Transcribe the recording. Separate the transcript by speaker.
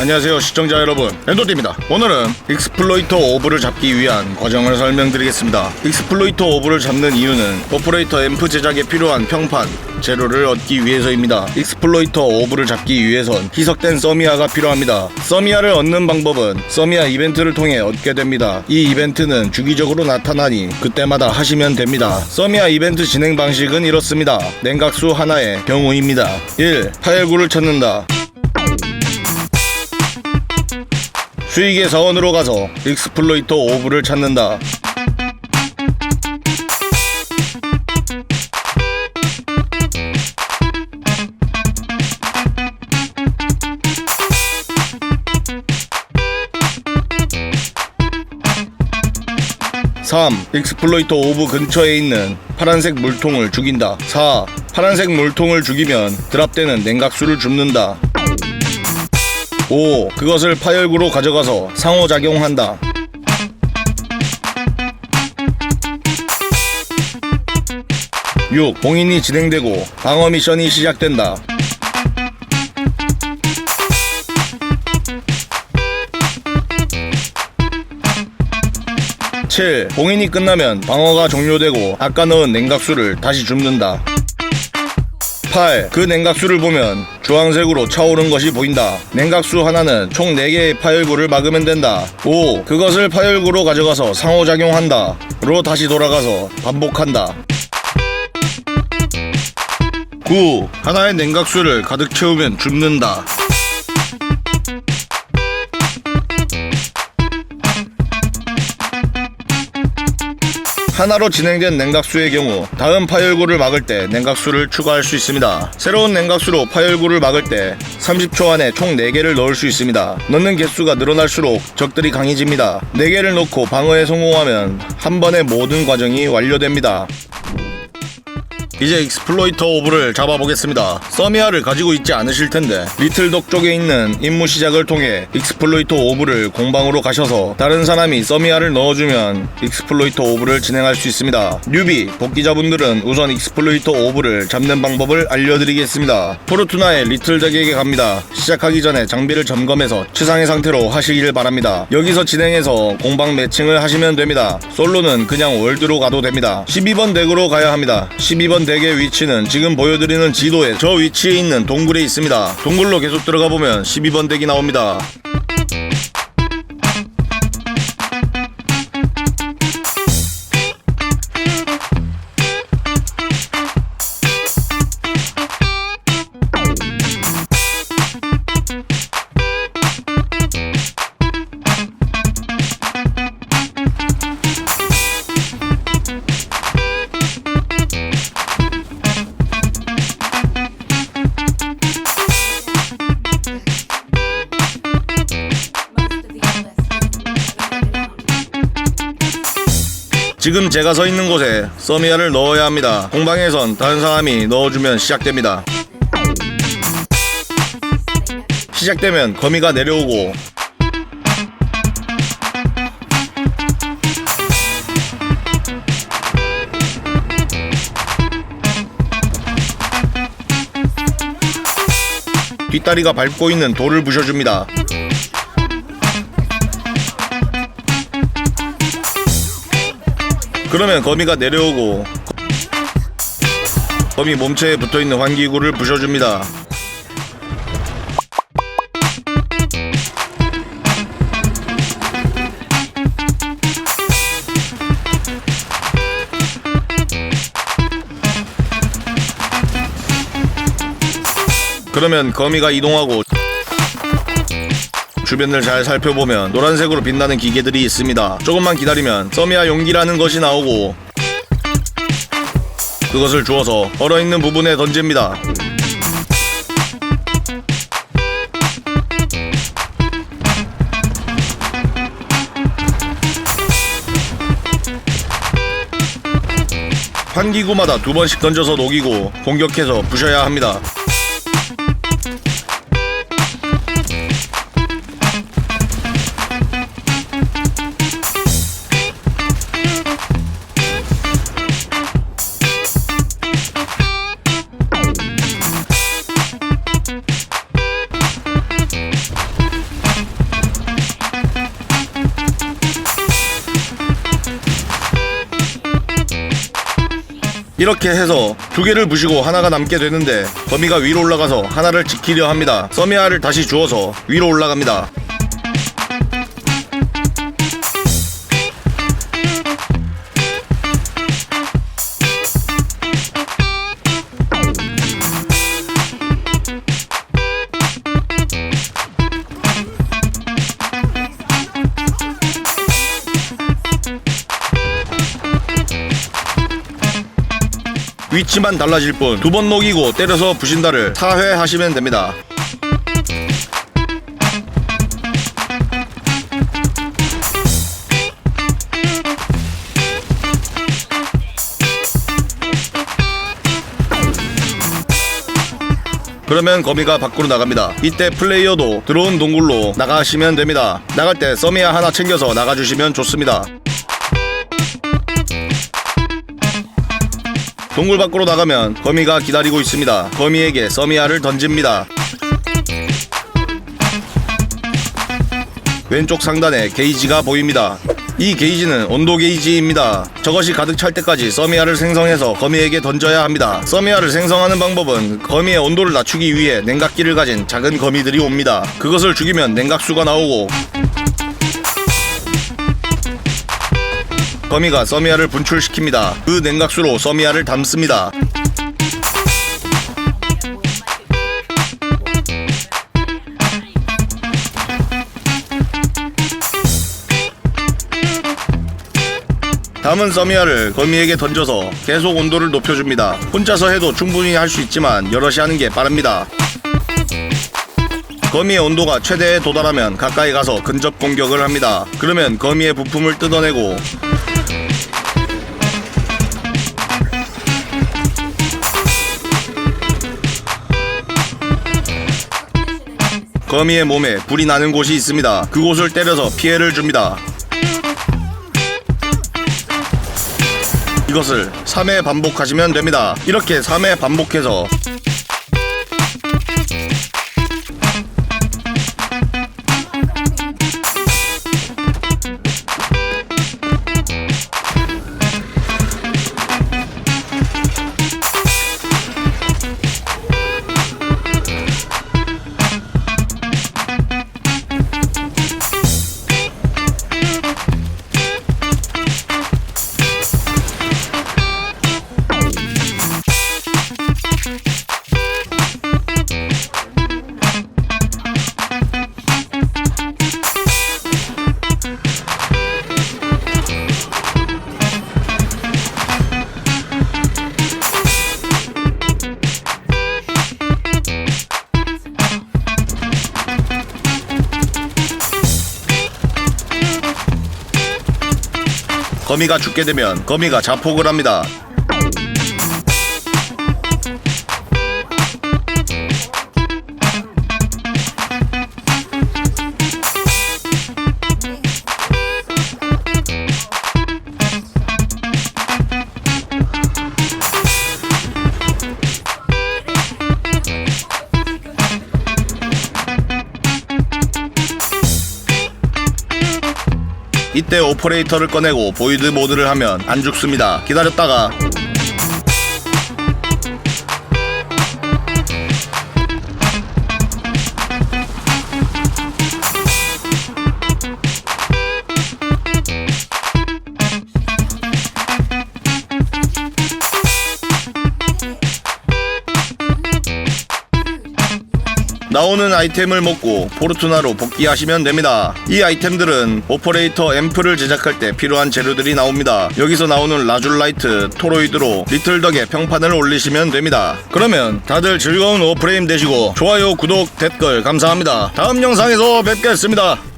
Speaker 1: 안녕하세요 시청자 여러분. 엔도띠입니다. 오늘은 익스플로이터 오브를 잡기 위한 과정을 설명드리겠습니다. 익스플로이터 오브를 잡는 이유는 오퍼레이터 앰프 제작에 필요한 평판 재료를 얻기 위해서입니다. 익스플로이터 오브를 잡기 위해선 희석된 서미아가 필요합니다. 서미아를 얻는 방법은 서미아 이벤트를 통해 얻게 됩니다. 이 이벤트는 주기적으로 나타나니 그때마다 하시면 됩니다. 서미아 이벤트 진행 방식은 이렇습니다. 냉각수 하나의 경우입니다. 1. 파열구를 찾는다 수익의 사원으로 가서 익스플로이터 오브를 찾는다. (3) 익스플로이터 오브 근처에 있는 파란색 물통을 죽인다 (4) 파란색 물통을 죽이면 드랍되는 냉각수를 줍는다 5. 그것을 파열구로 가져가서 상호작용한다. 6. 봉인이 진행되고 방어 미션이 시작된다. 7. 봉인이 끝나면 방어가 종료되고 아까 넣은 냉각수를 다시 줍는다. 8. 그 냉각수를 보면 주황색으로 차오른 것이 보인다. 냉각수 하나는 총 4개의 파열구를 막으면 된다. 5. 그것을 파열구로 가져가서 상호작용한다. 로 다시 돌아가서 반복한다. 9. 하나의 냉각수를 가득 채우면 죽는다. 하나로 진행된 냉각수의 경우 다음 파열구를 막을 때 냉각수를 추가할 수 있습니다. 새로운 냉각수로 파열구를 막을 때 30초 안에 총 4개를 넣을 수 있습니다. 넣는 개수가 늘어날수록 적들이 강해집니다. 4개를 넣고 방어에 성공하면 한 번에 모든 과정이 완료됩니다. 이제 익스플로이터 오브를 잡아보겠습니다. 서미아를 가지고 있지 않으실 텐데 리틀독 쪽에 있는 임무 시작을 통해 익스플로이터 오브를 공방으로 가셔서 다른 사람이 서미아를 넣어주면 익스플로이터 오브를 진행할 수 있습니다. 뉴비 복귀자분들은 우선 익스플로이터 오브를 잡는 방법을 알려드리겠습니다. 포르투나의 리틀덱에게 갑니다. 시작하기 전에 장비를 점검해서 최상의 상태로 하시길 바랍니다. 여기서 진행해서 공방 매칭을 하시면 됩니다. 솔로는 그냥 월드로 가도 됩니다. 12번 덱으로 가야 합니다. 12번 덱의 위치는 지금 보여드리는 지도에 저 위치에 있는 동굴에 있습니다. 동굴로 계속 들어가 보면 12번 덱이 나옵니다. 지금 제가 서 있는 곳에 서미아를 넣어야 합니다. 공방에선 다른 사람이 넣어주면 시작됩니다. 시작되면 거미가 내려오고 뒷다리가 밟고 있는 돌을 부셔줍니다. 그러면 거미가 내려오고 거미 몸체에 붙어있는 환기구를 부셔줍니다. 그러면 거미가 이동하고 주변을 잘 살펴보면 노란색으로 빛나는 기계들이 있습니다. 조금만 기다리면 서미아 용기라는 것이 나오고 그것을 주워서 얼어있는 부분에 던집니다. 환기구마다 두 번씩 던져서 녹이고 공격해서 부셔야 합니다. 이렇게 해서 두 개를 부시고 하나가 남게 되는데 거미가 위로 올라가서 하나를 지키려 합니다. 서미아를 다시 주워서 위로 올라갑니다. 위치만 달라질 뿐 두 번 녹이고 때려서 부신다를 4회 하시면 됩니다. 그러면 거미가 밖으로 나갑니다. 이때 플레이어도 들어온 동굴로 나가시면 됩니다. 나갈 때 서미야 하나 챙겨서 나가주시면 좋습니다. 동굴 밖으로 나가면 거미가 기다리고 있습니다. 거미에게 서미아를 던집니다. 왼쪽 상단에 게이지가 보입니다. 이 게이지는 온도 게이지입니다. 저것이 가득 찰 때까지 서미아를 생성해서 거미에게 던져야 합니다. 서미아를 생성하는 방법은 거미의 온도를 낮추기 위해 냉각기를 가진 작은 거미들이 옵니다. 그것을 죽이면 냉각수가 나오고 거미가 서미아를 분출시킵니다. 그 냉각수로 서미아를 담습니다. 담은 서미아를 거미에게 던져서 계속 온도를 높여줍니다. 혼자서 해도 충분히 할 수 있지만 여럿이 하는 게 빠릅니다. 거미의 온도가 최대에 도달하면 가까이 가서 근접 공격을 합니다. 그러면 거미의 부품을 뜯어내고 거미의 몸에 불이 나는 곳이 있습니다. 그곳을 때려서 피해를 줍니다. 이것을 3회 반복하시면 됩니다. 이렇게 3회 반복해서 거미가 죽게 되면 거미가 자폭을 합니다. 이때 오퍼레이터를 꺼내고 보이드 모드를 하면 안 죽습니다. 기다렸다가 나오는 아이템을 먹고 포르투나로 복귀하시면 됩니다. 이 아이템들은 오퍼레이터 앰프를 제작할 때 필요한 재료들이 나옵니다. 여기서 나오는 라줄라이트, 토로이드로 리틀덕의 평판을 올리시면 됩니다. 그러면 다들 즐거운 오프레임 되시고 좋아요, 구독, 댓글 감사합니다. 다음 영상에서 뵙겠습니다.